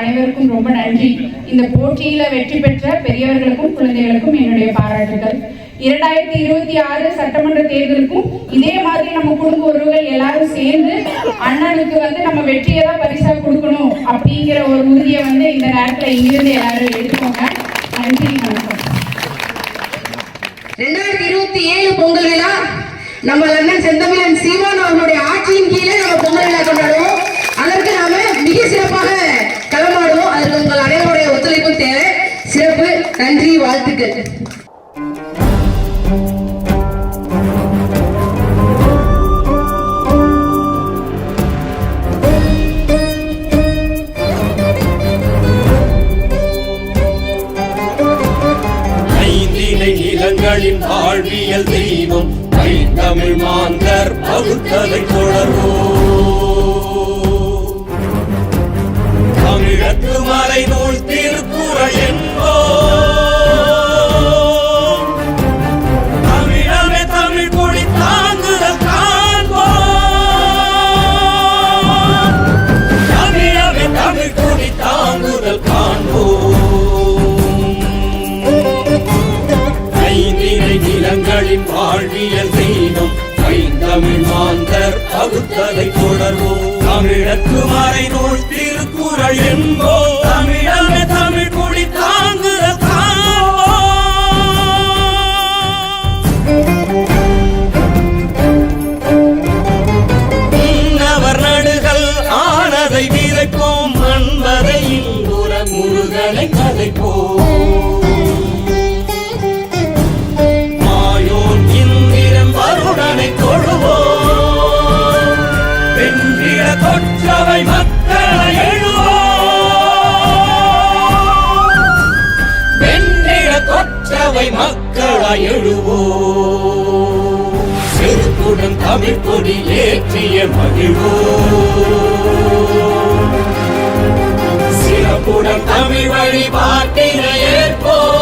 அனைவருக்கும் ரொம்ப நன்றி. இந்த போட்டியில வெற்றி பெற்ற பெரியவர்களுக்கும் குழந்தைகளுக்கும் என்னுடைய பாராட்டுகள். இரண்டாயிரத்தி இருபத்தி ஆறு சட்டமன்ற தேர்தலுக்கும் இதே மாதிரி நம்ம குடும்ப உறவுகள் எல்லாரும் சேர்ந்து அண்ணனுக்கு வந்து நம்ம வெற்றியை தான் பரிசா கொடுக்கணும் அப்படிங்கிற ஒரு உறுதியை வந்து இந்த நேரத்துல இங்கிருந்து எல்லாரும் எடுத்துக்கோங்க. நன்றி வணக்கம். ரெண்டாயிரத்தி இருபத்தி ஏழு பொங்கல் விழா நம்ம அண்ணன் செந்தமிழன் சீமான் அவர்களுடைய ஆட்சியின் கீழே நம்ம பொங்கல் விழா கொண்டாடுவோம். அதற்கு நாம மிக சிறப்பாக நன்றி வாழ்த்துக்கள். ஐந்தினை வாழ்வியல் தெய்வம் கை தமிழ் மாந்தர் பகுத்தலை தொடர்வோ தமிழத்து மறை நூல் திருக்குறள் என்போ மக்களை எழுவோம் செருக்குடன் தமிழ் கொடி ஏற்றிய மகிழ்வோம். சிறப்புடன் தமிழ் வழிபாட்டினை ஏற்போம்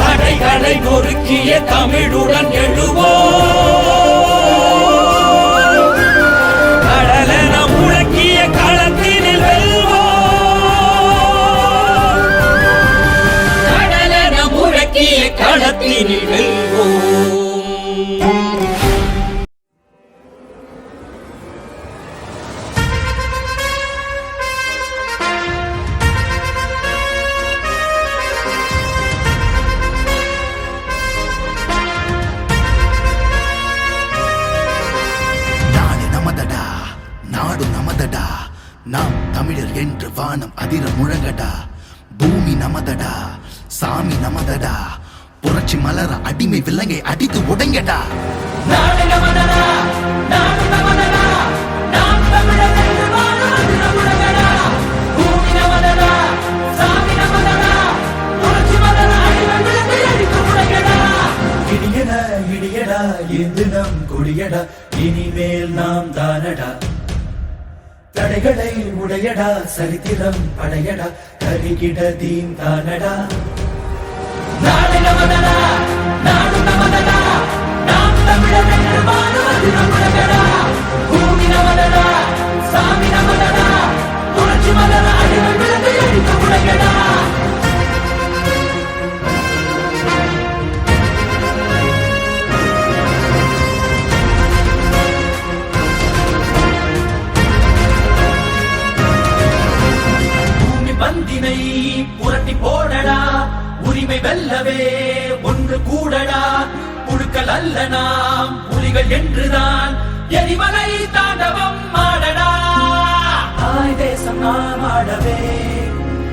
தடைகளை நொறுக்கிய தமிழுடன் எழுவோம். Lady நம் இனிமேல் நாம் தானடா. தடைகளை உடையடா சரித்திரம் படையடா கருகிட தீம் தானடா. நாடு நமதடா நாடு நமதடா நாம் தமிழர் என்று வாழுவது நம்முடையடா.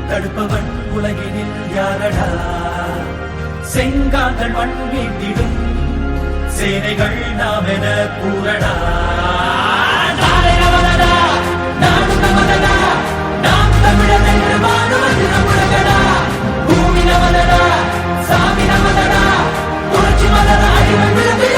தடுப்பவன் உலகினில் யாரடா? செங்காந்தன் மண் மீட்டிடும் சேனைகள் நாம் என கூறடா சாமி நமதடா, புரட்சி விழுந்து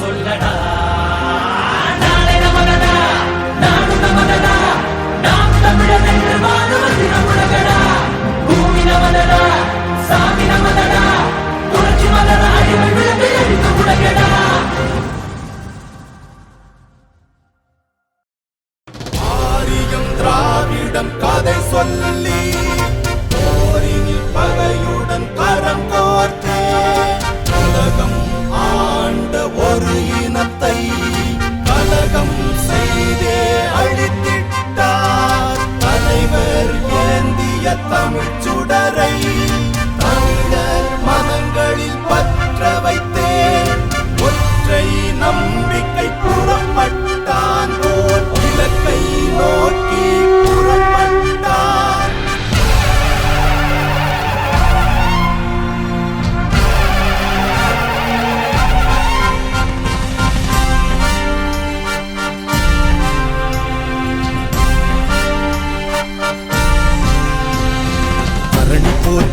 சொல்லடா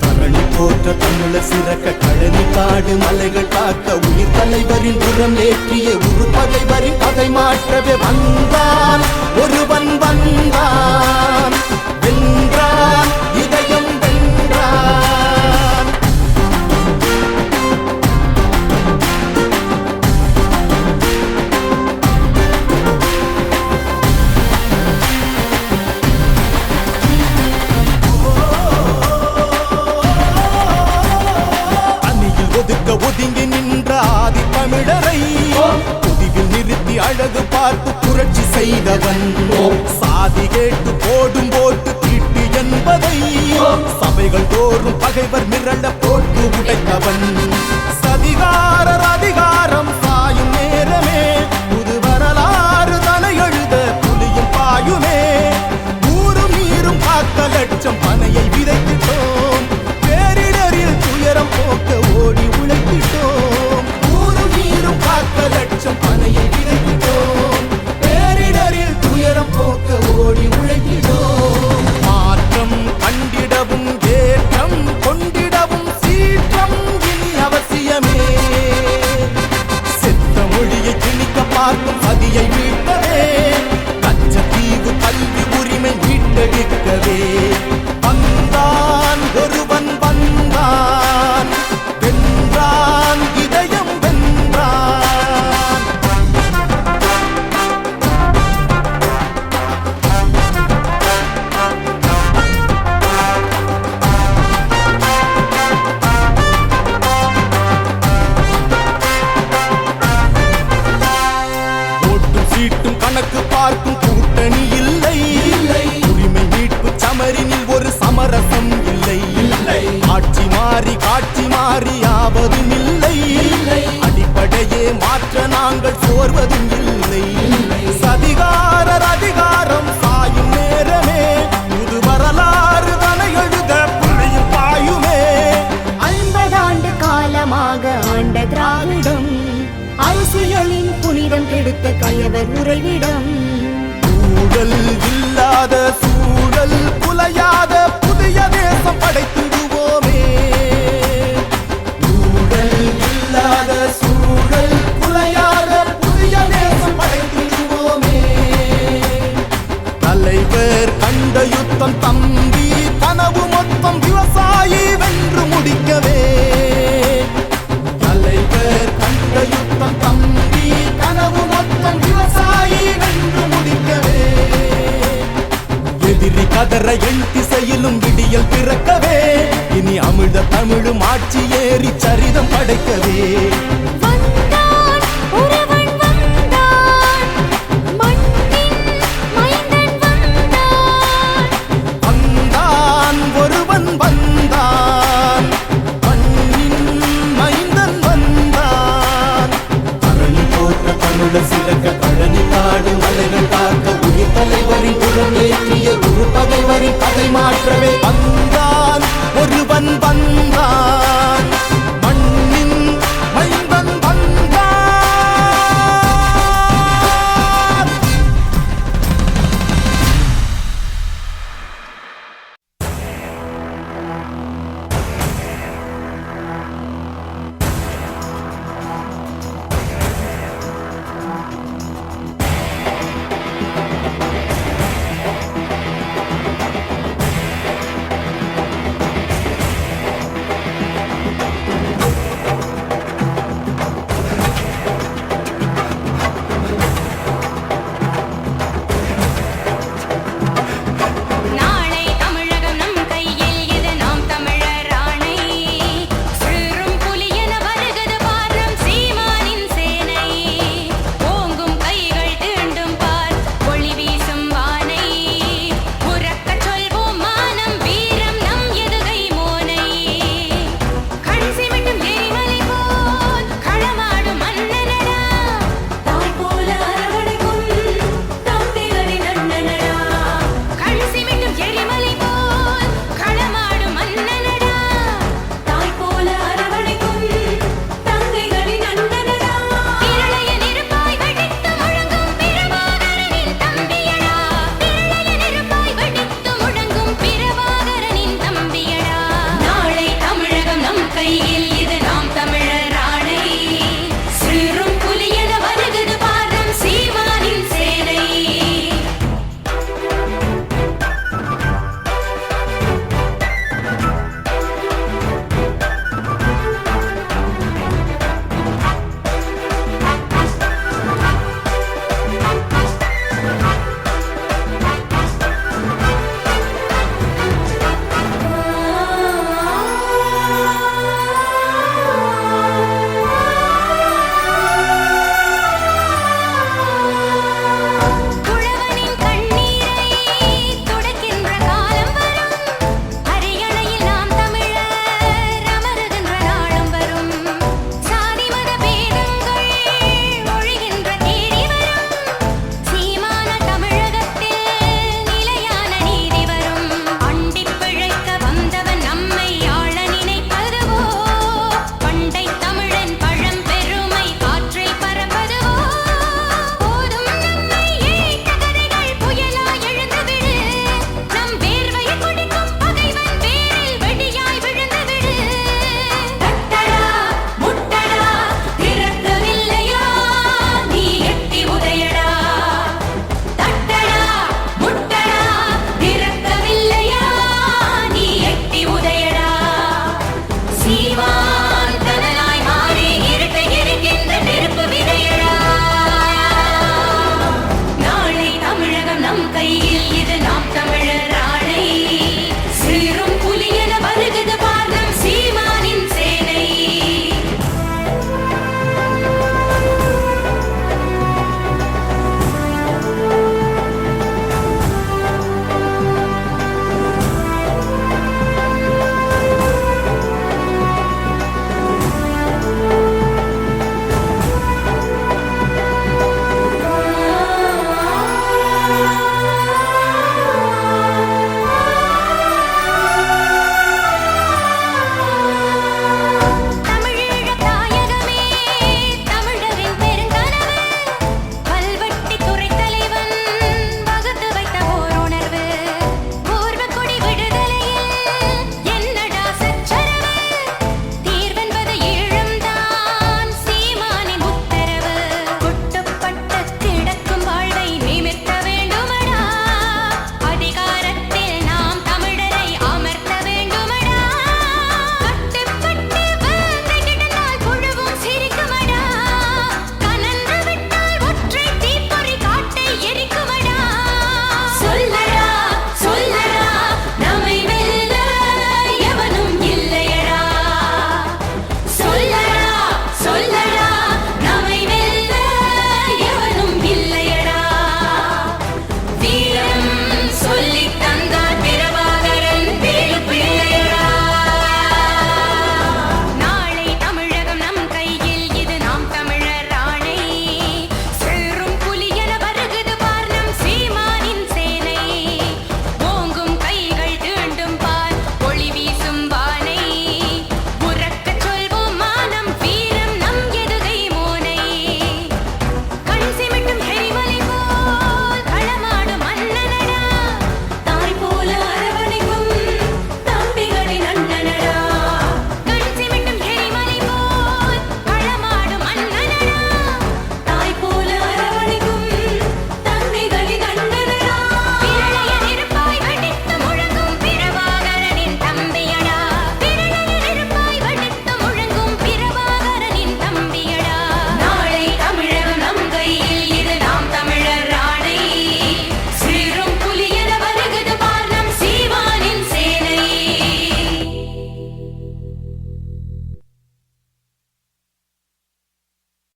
தரணி போற்ற தமிழ சிறக்க கழனி காடு மலைகள் காக்க உயிர் தலைவரின் புறம் ஏற்றிய உரு பகைவரின் பகை மாற்றவே வந்தான். ஒருவன் வந்தான். வென்றான். você என்பதும் இல்லை. சதிகாரர் அதிகாரம் சாயும் நேரமே. புது வரலாறு தலை எழுத புள்ளியும் பாயுமே ஐம்பதாண்டு காலமாக ஆண்ட திராவிடம் அரசியலின் புனிதம் கெடுத்த கயவர் உறைவிடம் ஏறி சரிதம் படைக்கவே.